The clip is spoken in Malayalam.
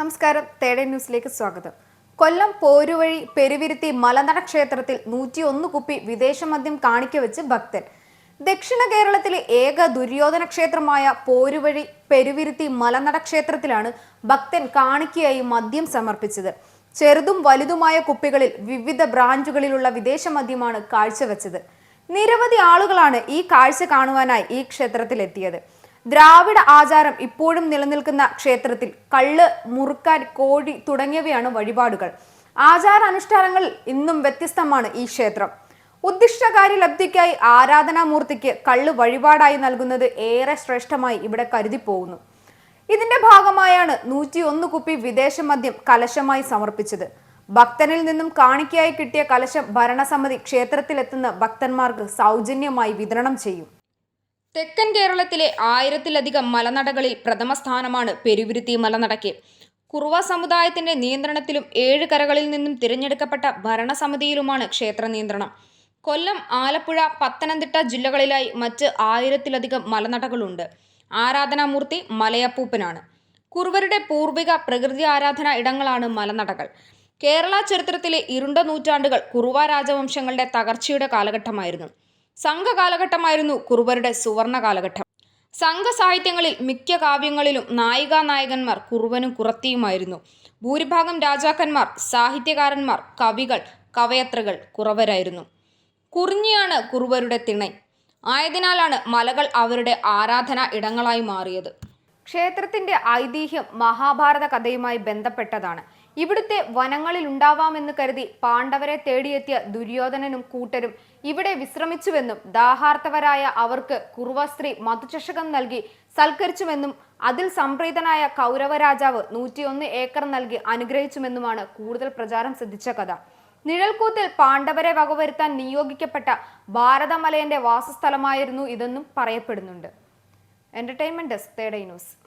നമസ്കാരം. തേടേ ന്യൂസിലേക്ക് സ്വാഗതം. കൊല്ലം പോരുവഴി പെരുവിരുത്തി മലനട ക്ഷേത്രത്തിൽ നൂറ്റിയൊന്ന് കുപ്പി വിദേശ മദ്യം കാണിക്കവെച്ച് ഭക്തൻ. ദക്ഷിണ കേരളത്തിലെ ഏക ദുര്യോധന ക്ഷേത്രമായ പോരുവഴി പെരുവിരുത്തി മലനട ക്ഷേത്രത്തിലാണ് ഭക്തൻ കാണിക്കയായി മദ്യം സമർപ്പിച്ചത്. ചെറുതും വലുതുമായ കുപ്പികളിൽ വിവിധ ബ്രാഞ്ചുകളിലുള്ള വിദേശ മദ്യമാണ് കാഴ്ചവെച്ചത്. നിരവധി ആളുകളാണ് ഈ കാഴ്ച കാണുവാനായി ഈ ക്ഷേത്രത്തിലെത്തിയത്. ദ്രാവിഡ ആചാരം ഇപ്പോഴും നിലനിൽക്കുന്ന ക്ഷേത്രത്തിൽ കള്ള് മുറുക്കാൻ കോഴി തുടങ്ങിയവയാണ് വഴിപാടുകൾ. ആചാരാനുഷ്ഠാനങ്ങൾ ഇന്നും വ്യത്യസ്തമാണ് ഈ ക്ഷേത്രം. ഉദ്ദിഷ്ടകാര്യ ലബ്ധിക്കായി ആരാധനാമൂർത്തിക്ക് കള്ള് വഴിപാടായി നൽകുന്നത് ഏറെ ശ്രേഷ്ഠമായി ഇവിടെ കരുതിപ്പോകുന്നു. ഇതിന്റെ ഭാഗമായാണ് നൂറ്റി ഒന്ന് കുപ്പി വിദേശ മദ്യം കലശമായി സമർപ്പിച്ചത്. ഭക്തനിൽ നിന്നും കാണിക്കയായി കിട്ടിയ കലശം ഭരണസമിതി ക്ഷേത്രത്തിലെത്തുന്ന ഭക്തന്മാർക്ക് സൗജന്യമായി വിതരണം ചെയ്യും. തെക്കൻ കേരളത്തിലെ ആയിരത്തിലധികം മലനടകളിൽ പ്രഥമ സ്ഥാനമാണ് പെരുവിരുത്തി മലനടയ്ക്ക് കുറുവ സമുദായത്തിന്റെ നിയന്ത്രണത്തിലും ഏഴ് കരകളിൽ നിന്നും തിരഞ്ഞെടുക്കപ്പെട്ട ഭരണസമിതിയിലുമാണ് ക്ഷേത്ര നിയന്ത്രണം. കൊല്ലം ആലപ്പുഴ പത്തനംതിട്ട ജില്ലകളിലായി മറ്റ് ആയിരത്തിലധികം മലനടകളുണ്ട്. ആരാധനാമൂർത്തി മലയപ്പൂപ്പനാണ്. കുറുവരുടെ പൂർവിക പ്രകൃതി ആരാധന ഇടങ്ങളാണ് മലനടകൾ. കേരള ചരിത്രത്തിലെ ഇരുണ്ട നൂറ്റാണ്ടുകൾ കുറുവ രാജവംശങ്ങളുടെ തകർച്ചയുടെ കാലഘട്ടമായിരുന്നു. സംഘകാലഘട്ടമായിരുന്നു കുറുവരുടെ സുവർണ കാലഘട്ടം. സംഘ സാഹിത്യങ്ങളിൽ മിക്ക കാവ്യങ്ങളിലും നായികാ നായകന്മാർ കുറുവനും കുറത്തിയുമായിരുന്നു. ഭൂരിഭാഗം രാജാക്കന്മാർ സാഹിത്യകാരന്മാർ കവികൾ കവയത്രകൾ കുറവരായിരുന്നു. കുറിഞ്ഞിയാണ് കുറുവരുടെ തിണൈ. ആയതിനാലാണ് മലകൾ അവരുടെ ആരാധനാ ഇടങ്ങളായി മാറിയത്. ക്ഷേത്രത്തിന്റെ ഐതിഹ്യം മഹാഭാരത കഥയുമായി ബന്ധപ്പെട്ടതാണ്. ഇവിടുത്തെ വനങ്ങളിൽ ഉണ്ടാവാമെന്ന് കരുതി പാണ്ഡവരെ തേടിയെത്തിയ ദുര്യോധനനും കൂട്ടരും ഇവിടെ വിശ്രമിച്ചുവെന്നും ദാഹാർത്തവരായ അവർക്ക് കുറുവസ്ത്രീ മധുചഷകം നൽകി സൽക്കരിച്ചുവെന്നും അതിൽ സംപ്രീതനായ കൗരവ രാജാവ് നൂറ്റിയൊന്ന് ഏക്കർ നൽകി അനുഗ്രഹിച്ചുമെന്നുമാണ് കൂടുതൽ പ്രചാരം സിദ്ധിച്ച കഥ. നിഴൽക്കൂത്തിൽ പാണ്ഡവരെ വകവരുത്താൻ നിയോഗിക്കപ്പെട്ട ഭാരതമലയന്റെ വാസസ്ഥലമായിരുന്നു ഇതെന്നും പറയപ്പെടുന്നുണ്ട്. Entertainment desk തേടൈ news